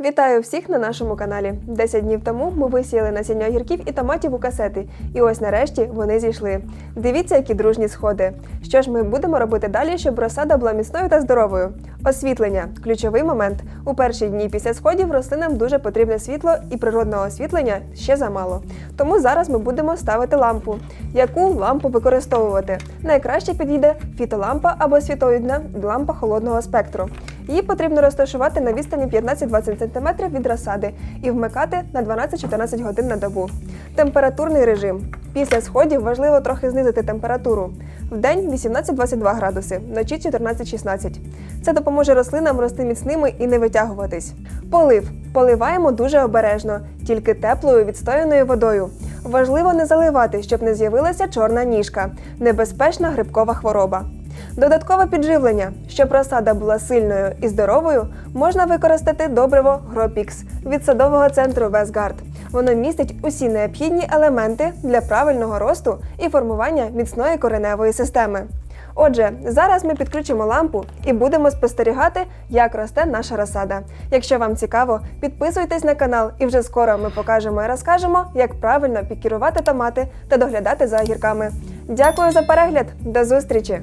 Вітаю всіх на нашому каналі. 10 днів тому ми висіяли насіння огірків і томатів у касети, і ось нарешті вони зійшли. Дивіться, які дружні сходи. Що ж ми будемо робити далі, щоб розсада була міцною та здоровою? Освітлення ключовий момент. У перші дні після сходів рослинам дуже потрібне світло, і природного освітлення ще замало. Тому зараз ми будемо ставити лампу. Яку лампу використовувати? Найкраще підійде фітолампа або світоїдна лампа холодного спектру. Її потрібно розташувати на відстані 15-20 см від розсади і вмикати на 12-14 годин на добу. Температурний режим. Після сходів важливо трохи знизити температуру. Вдень 18-22 градуси, вночі 14-16. Це допоможе рослинам рости міцними і не витягуватись. Полив. Поливаємо дуже обережно, тільки теплою відстояною водою. Важливо не заливати, щоб не з'явилася чорна ніжка, небезпечна грибкова хвороба. Додаткове підживлення, щоб розсада була сильною і здоровою, можна використати добриво Гропікс від садового центру Весгард. Воно містить усі необхідні елементи для правильного росту і формування міцної кореневої системи. Отже, зараз ми підключимо лампу і будемо спостерігати, як росте наша розсада. Якщо вам цікаво, підписуйтесь на канал, і вже скоро ми покажемо і розкажемо, як правильно пікірувати томати та доглядати за огірками. Дякую за перегляд! До зустрічі!